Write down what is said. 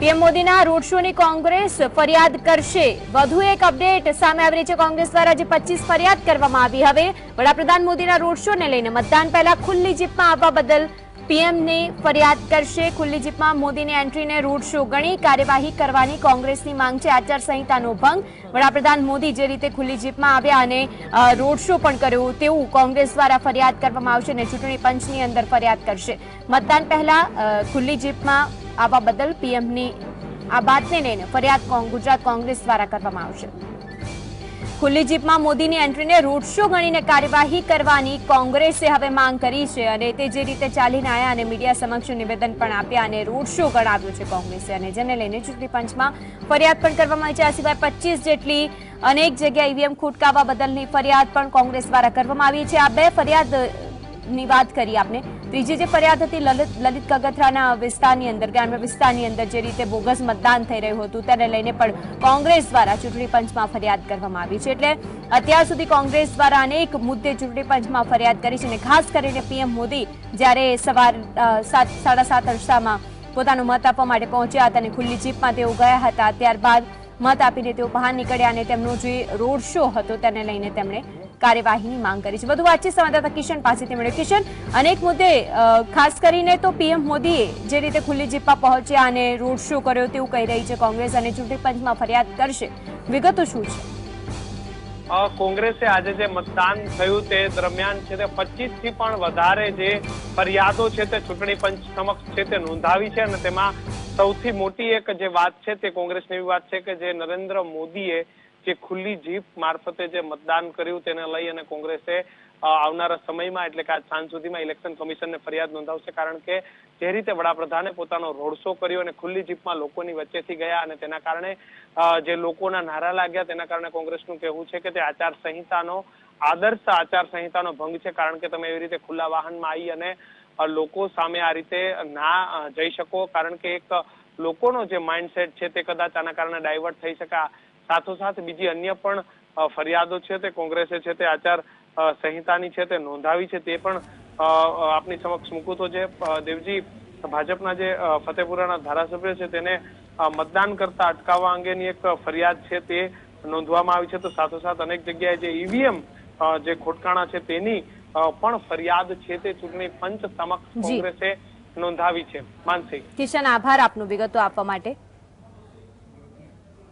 PM મોદીના road શોની કોંગ્રેસ ફરિયાદ કરશે. વધુ એક અપડેટ સામે આવી છે. કોંગ્રેસ દ્વારા જે પચીસ ફરિયાદ કરવામાં આવી. હવે વડાપ્રધાન મોદીના રોડ શોને લઈને મતદાન પહેલા ખુલ્લી જીપમાં આવવા બદલ પીએમની ફરિયાદ કરશે. ખુલ્લી જીપમાં મોદીની એન્ટ્રીને રોડ શો ગણી કાર્યવાહી કરવાની કોંગ્રેસની માંગ છે. આચારસંહિતાનો ભંગ વડાપ્રધાન મોદી જે રીતે ખુલ્લી જીપમાં આવ્યા અને રોડ શો પણ કર્યો, તેવું કોંગ્રેસ દ્વારા ફરિયાદ કરવામાં આવશે અને ચૂંટણી પંચની અંદર ફરિયાદ કરશે. મતદાન પહેલા ખુલ્લી જીપમાં આવવા બદલ પીએમની આ બાતને લઈને ફરિયાદ ગુજરાત કોંગ્રેસ દ્વારા કરવામાં આવશે. ખુલ્લી જીપમાં મોદીની એન્ટ્રીને રોડ શો ગણીને કાર્યવાહી કરવાની કોંગ્રેસે હવે માંગ કરી છે અને તે જે રીતે ચાલીને આવ્યા અને મીડિયા સમક્ષ નિવેદન પણ આપ્યા અને રોડ શો ગણાવ્યો છે કોંગ્રેસે અને જેને લઈને ચૂંટણી પંચમાં ફરિયાદ પણ કરવામાં આવી છે. આ સિવાય પચીસ જેટલી અનેક જગ્યાએ ઈવીએમ ખોટકાવા બદલની ફરિયાદ પણ કોંગ્રેસ દ્વારા કરવામાં આવી છે. આ બે ફરિયાદની વાત કરી આપને. ત્રીજી જે ફરિયાદ હતી લલિત લલિત કગથરાના વિસ્તારની અંદર, ગ્રામ્ય વિસ્તારની અંદર જે રીતે બોગસ મતદાન થઈ રહ્યું હતું, તેને લઈને પણ કોંગ્રેસ દ્વારા ચૂંટણી પંચમાં ફરિયાદ કરવામાં આવી છે. એટલે અત્યાર સુધી કોંગ્રેસ દ્વારા અનેક મુદ્દે ચૂંટણી પંચમાં ફરિયાદ કરી છે અને ખાસ કરીને પીએમ મોદી જ્યારે સવાર સાત, સાડા સાત અરસામાં પોતાનો મત આપવા માટે પહોંચ્યા હતા અને ખુલ્લી જીપમાં તેઓ ગયા હતા, ત્યારબાદ મત આપીને તેઓ બહાર નીકળ્યા અને તેમનો જે રોડ શો હતો તેને લઈને તેમણે કાર્યવાહીની માંગ કરી છે. વધુ વાતચીત સંવાદદાતા કિશન પાસેથી મળ્યો. કિશન, અનેક મુદ્દે ખાસ કરીને તો પીએમ મોદીએ જે રીતે ખુલ્લી જીપમાં પહોંચ્યા અને રોડ શો કર્યો તેવું કહી રહી છે કોંગ્રેસ અને ચૂંટણી પંચમાં ફરિયાદ કરશે. વિગતો શું છે? કોંગ્રેસે આજે જે મતદાન થયું તે દરમિયાન છે તે પચીસથી પણ વધારે જે ફરિયાદો છે તે ચૂંટણી પંચ સમક્ષ છે તે નોંધાવી છે અને તેમાં સૌથી મોટી એક જે વાત છે તે કોંગ્રેસની વાત છે કે જે નરેન્દ્ર મોદીએ જે ખુલ્લી જીપ મારફતે જે મતદાન કર્યું તેને લઈ અને કોંગ્રેસે આવનારા સમયમાં, એટલે કે આજ સાંજ સુધીમાં ઇલેક્શન કમિશનને ફરિયાદ નોંધાવશે. કારણ કે જે રીતે વડાપ્રધાને પોતાનો રોડ શો કર્યો અને ખુલ્લી જીપમાં લોકોની વચ્ચેથી ગયા અને તેના કારણે જે લોકોના નારા લાગ્યા તેના કારણે કોંગ્રેસનું કહેવું છે કે તે આચાર સંહિતાનો આદર્શ આચાર સંહિતાનો ભંગ છે. કારણ કે તમે એવી રીતે ખુલ્લા વાહનમાં આવી અને લોકો સામે આ રીતે ના જઈ શકો. કારણ કે એક લોકોનો જે માઇન્ડસેટ છે તે કદાચ આના કારણે ડાયવર્ટ થઈ શકે. સાથોસાથ બીજી અન્ય પણ ફરિયાદો છે તે કોંગ્રેસે છે તે આચાર સંહિતાની છે તે નોંધાવી છે તે પણ આપની સમક્ષ મૂકું તો જે દેવજી ભાજપના જે ફતેપુરાના ધારાસભ્ય છે તેને મતદાન કરતા અટકાવવા અંગેની એક ફરિયાદ છે તે નોંધવામાં આવી છે. તો સાથોસાથ અનેક જગ્યાએ જે ઈવીએમ જે ખોટકાણા છે તેની પણ ફરિયાદ છે તે ચૂંટણી પંચ સમક્ષ કોંગ્રેસે નોંધાવી છે. માનસી. કિશન આભાર આપનો વિગતો આપવા માટે.